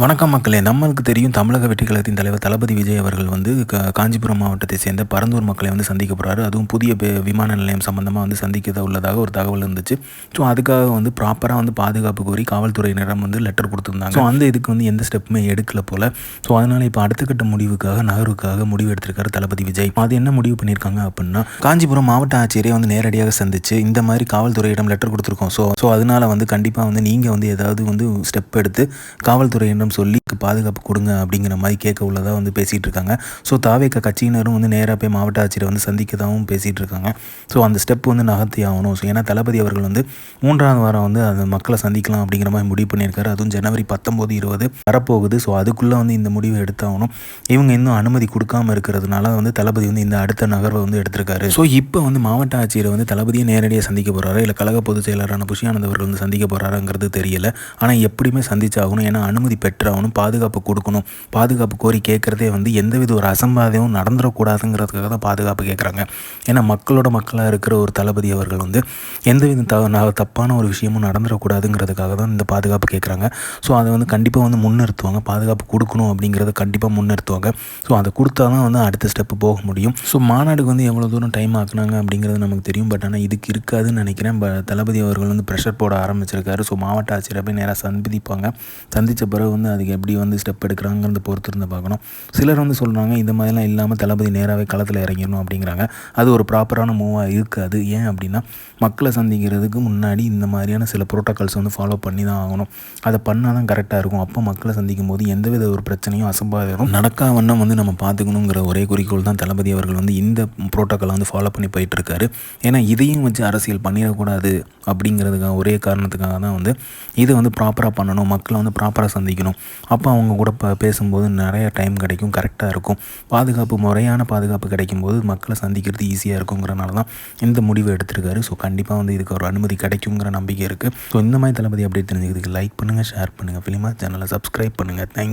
வணக்கம் மக்களே. நம்மளுக்கு தெரியும் தமிழக வெற்றி கழகத்தின் தலைவர் தளபதி விஜய் அவர்கள் வந்து காஞ்சிபுரம் மாவட்டத்தை சேர்ந்த பரந்தூர் மக்களை வந்து சந்திக்க போகிறாரு அதுவும் புதிய விமான நிலையம் சம்பந்தமாக வந்து சந்திக்க உள்ளதாக ஒரு தகவல் இருந்துச்சு. ஸோ அதுக்காக வந்து ப்ராப்பராக வந்து பாதுகாப்பு கோரி காவல்துறையினரம் வந்து லெட்டர் கொடுத்துருந்தாங்க. ஸோ அந்த இதுக்கு வந்து எந்த ஸ்டெப்புமே எடுக்கல போல. ஸோ அதனால் இப்போ அடுத்த கட்ட முடிவுக்காக நகருக்காக முடிவு எடுத்திருக்காரு தளபதி விஜய். அது என்ன முடிவு பண்ணியிருக்காங்க அப்படின்னா காஞ்சிபுரம் மாவட்ட ஆட்சியரே வந்து நேரடியாக சந்திச்சு இந்த மாதிரி காவல்துறையிடம் லெட்டர் கொடுத்துருக்கோம். ஸோ ஸோ அதனால் வந்து கண்டிப்பாக வந்து நீங்கள் வந்து ஏதாவது வந்து ஸ்டெப் எடுத்து காவல்துறையிடம் சொல்லி பாதுகாப்பு கொடுங்க அப்படிங்கிற மாதிரி கேட்க உள்ளதாக வந்து பேசிகிட்டு இருக்காங்க ஸோ தாவேக்க கட்சியினரும் வந்து நேராக போய் மாவட்ட ஆட்சியரை வந்து சந்திக்கதாகவும் பேசிகிட்டு இருக்காங்க ஸோ அந்த ஸ்டெப் வந்து நகர்த்தி ஆகணும். ஸோ ஏன்னா தளபதி அவர்கள் வந்து மூன்றாவது வாரம் வந்து அந்த மக்களை சந்திக்கலாம் அப்படிங்கிற மாதிரி முடிவு பண்ணியிருக்காரு. அதுவும் ஜனவரி பத்தொம்போது இருபது வரப்போகுது. ஸோ அதுக்குள்ளே வந்து இந்த முடிவை எடுத்தாகணும். இவங்க இன்னும் அனுமதி கொடுக்காம இருக்கிறதுனால வந்து தளபதி வந்து இந்த அடுத்த நகர்வை வந்து எடுத்திருக்காரு. ஸோ இப்போ வந்து மாவட்ட ஆட்சியரை வந்து தளபதியை நேரடியாக சந்திக்க போகிறாரு இல்லை கழக பொதுச் செயலரான புஷியானந்த் அவர்கள் வந்து சந்திக்க போகிறாருங்கிறது தெரியல. ஆனால் எப்படியுமே சந்திச்சாகணும். ஏன்னா அனுமதி பெற்றாகணும் பாதுகாப்பு கொடுக்கணும். பாதுகாப்பு கோரி கேட்குறதே வந்து எந்தவித ஒரு அசம்பாவிதமும் நடந்துடக்கூடாதுங்கிறதுக்காக தான் பாதுகாப்பு கேட்குறாங்க. ஏன்னா மக்களோட மக்களாக இருக்கிற ஒரு தளபதி அவர்கள் வந்து எந்தவித த ந- தப்பான ஒரு விஷயமும் நடந்துடக்கூடாதுங்கிறதுக்காக தான் இந்த பாதுகாப்பு கேட்குறாங்க. ஸோ அதை வந்து கண்டிப்பாக வந்து முன்னிறுத்துவாங்க. பாதுகாப்பு கொடுக்கணும் அப்படிங்கிறத கண்டிப்பாக முன்னிறுத்துவாங்க. ஸோ அதை கொடுத்தா தான் வந்து அடுத்த ஸ்டெப்பு போக முடியும். ஸோ மாநாடுக்கு வந்து எவ்வளோ தூரம் டைம் ஆக்குனாங்க அப்படிங்கிறது நமக்கு தெரியும். பட் ஆனால் இதுக்கு இருக்காதுன்னு நினைக்கிறேன். ப தளபதி அவர்கள் வந்து ப்ரெஷர் போட ஆரம்பிச்சிருக்காரு. ஸோ மாவட்ட ஆட்சியரை போய் நேராக சந்திப்பாங்க. சந்தித்த பிறகு வந்து அதுக்கு எப்படி வந்து ஸ்டெப் எடுக்கிறாங்கிறத பொறுத்து இருந்து பார்க்கணும். சிலர் வந்து சொல்கிறாங்க இந்த மாதிரிலாம் இல்லாமல் தளபதி நேராகவே களத்தில் இறங்கிடணும் அப்படிங்கிறாங்க. அது ஒரு ப்ராப்பரான மூவாக இருக்காது. ஏன் அப்படின்னா மக்களை சந்திக்கிறதுக்கு முன்னாடி இந்த மாதிரியான சில ப்ரோட்டோகால்ஸ் வந்து ஃபாலோ பண்ணி தான் ஆகணும். அதை பண்ணால் தான் கரெக்டாக இருக்கும். அப்போ மக்களை சந்திக்கும் போது எந்தவித ஒரு பிரச்சனையும் அசம்பாதம் நடக்கா வண்ணம் வந்து நம்ம பார்த்துக்கணுங்கிற ஒரே குறிக்கோள் தான் தளபதி அவர்கள் வந்து இந்த ப்ரோட்டோக்காலை வந்து ஃபாலோ பண்ணி போயிட்டு இருக்காரு ஏன்னா இதையும் வச்சு அரசியல் பண்ணிடக்கூடாது அப்படிங்கிறதுக்காக ஒரே காரணத்துக்காக தான் வந்து இதை வந்து ப்ராப்பராக பண்ணணும். மக்களை வந்து ப்ராப்பராக சந்திக்கணும். அப்போ அவங்க கூட ப பேசும்போது நிறைய டைம் கிடைக்கும். கரெக்டாக இருக்கும். பாதுகாப்பு முறையான பாதுகாப்பு கிடைக்கும்போது மக்களை சந்திக்கிறது ஈஸியாக இருக்குங்கிறனால தான் இந்த முடிவு எடுத்திருக்காரு. ஸோ கண்டிப்பாக வந்து இதுக்கு ஒரு அனுமதி கிடைக்குங்கிற நம்பிக்கை இருக்குது ஸோ இந்த மாதிரி தளபதி அப்படி தெரிஞ்சுக்கிறதுக்கு லைக் பண்ணுங்கள் ஷேர் பண்ணுங்கள் ஃபிலிமா சேனலை சப்ஸ்கிரைப் பண்ணுங்கள் தேங்க்